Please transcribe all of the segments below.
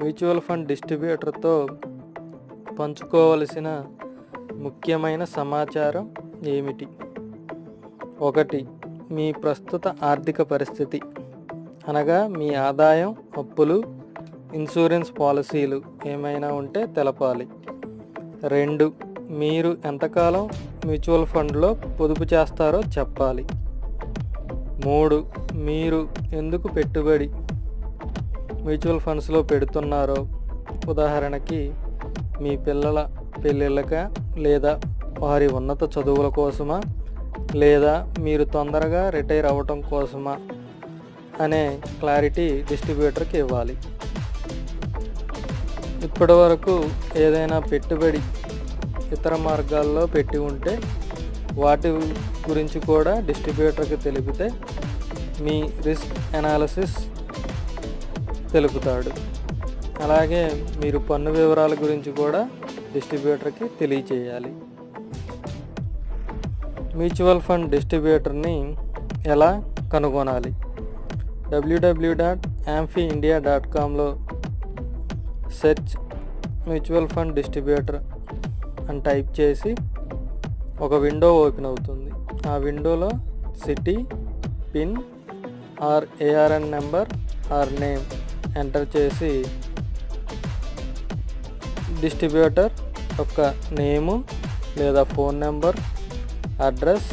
Mutual fund డిస్ట్రిబ్యూటర్తో పంచుకోవలసిన ముఖ్యమైన సమాచారం ఏమిటి? ఒకటి మీ ప్రస్తుత ఆర్థిక పరిస్థితి. అనగా మీ ఆదాయం అప్పులు ఇన్సూరెన్స్ పాలసీలు ఏమైనా ఉంటే తెలపాలి. రెండు మీరు ఎంతకాలం మ్యూచువల్ ఫండ్లో పొదుపు చేస్తారో చెప్పాలి. మూడు మీరు ఎందుకు పెట్టుబడి మ్యూచువల్ ఫండ్స్లో పెడుతున్నారో ఉదాహరణకి మీ పిల్లల పెళ్ళిళ్ళక లేదా వారి ఉన్నత చదువుల కోసమా? లేదా మీరు తొందరగా రిటైర్ అవ్వటం కోసమా? అనే క్లారిటీ డిస్ట్రిబ్యూటర్కి ఇవ్వాలి. ఇప్పటి వరకు ఏదైనా పెట్టుబడి ఇతర మార్గాల్లో పెట్టి ఉంటే వాటి గురించి కూడా డిస్ట్రిబ్యూటర్కి తెలిపితే మీ రిస్క్ అనాలిసిస్ తెలుపుతాడు. అలాగే మీరు పన్ను వివరాల గురించి కూడా డిస్ట్రిబ్యూటర్కి తెలియచేయాలి. మ్యూచువల్ ఫండ్ డిస్ట్రిబ్యూటర్ని ఎలా కనుగొనాలి? WW dot AMFI India dot కామ్లో search mutual fund distributor అని టైప్ చేసి ఒక విండో ఓపెన్ అవుతుంది. ఆ విండోలో city pin or ARN number or name enter చేసి డిస్ట్రిబ్యూటర్ యొక్క నేము లేదా phone number address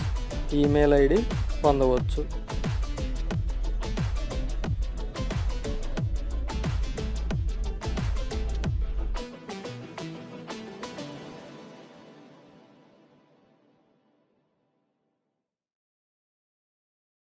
email ID పొందవచ్చు.